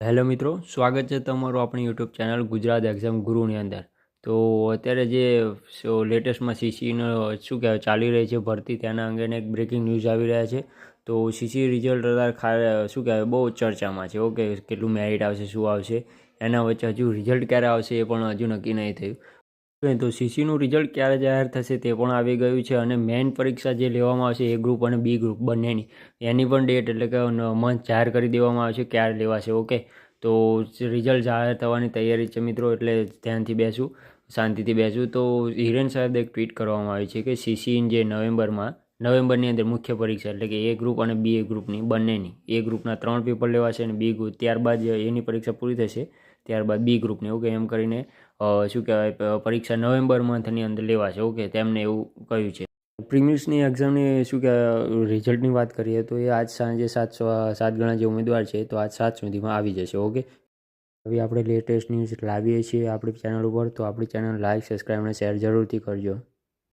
Hello મિત્રો, સ્વાગત છે તમારું આપણી યુટ્યુબ ચેનલ ગુજરાત એક્ઝામ ગુરુની અંદર. તો અત્યારે જે લેટેસ્ટમાં સીસીનો શું કહેવાય, ચાલી રહી છે ભરતી, તેના અંગેને એક બ્રેકિંગ ન્યૂઝ આવી રહ્યા છે. તો સીસી રિઝલ્ટ અત્યારે શું કહેવાય, બહુ ચર્ચામાં છે. ઓકે, કેટલું મેરિટ આવશે, શું આવશે, એના વચ્ચે હજુ રિઝલ્ટ ક્યારે આવશે એ પણ હજુ નક્કી નહીં થયું. તો સીસીનું રિઝલ્ટ ક્યારે જાહેર થશે તે પણ આવી ગયું છે અને મેઇન પરીક્ષા જે લેવામાં આવશે એ ગ્રુપ અને બી ગ્રુપ બંનેની. એની પણ ડેટ એટલે કે મંથ જાહેર કરી દેવામાં આવશે ક્યારે લેવાશે ઓકે તો રિઝલ્ટ જાહેર થવાની તૈયારી છે મિત્રો, એટલે ધ્યાનથી બેસું, શાંતિથી બેસું. તો હિરેન સાહેબ એક ટ્વીટ કરવામાં આવી છે કે સીસી જે નવેમ્બરમાં નવેમ્બરની અંદર મુખ્ય પરીક્ષા એટલે કે એ ગ્રુપ અને બી એ ગ્રુપની બંનેની. એ ગ્રુપના ત્રણ પેપર લેવાશે અને બી ગ્રુપ ત્યારબાદ એની પરીક્ષા પૂરી થશે, ત્યારબાદ બી ગ્રુપની ઓકે એમ કરીને શું કહેવાય પરીક્ષા નવેમ્બર મંથની અંદર લેવાશે. ઓકે તેમને એવું કહ્યું છે. પ્રિમિયર્સની એક્ઝામની શું કહેવાય રિઝલ્ટની વાત કરીએ તો એ આજ સાંજે સાત સાત ગણા જે ઉમેદવાર છે, તો આજ સાત સુધીમાં આવી જશે. ઓકે હવે આપણે લેટેસ્ટ ન્યૂઝ લાવીએ છીએ આપણી ચેનલ ઉપર, તો આપણી ચેનલ લાઇક સબસ્ક્રાઈબ અને શેર જરૂરથી કરજો.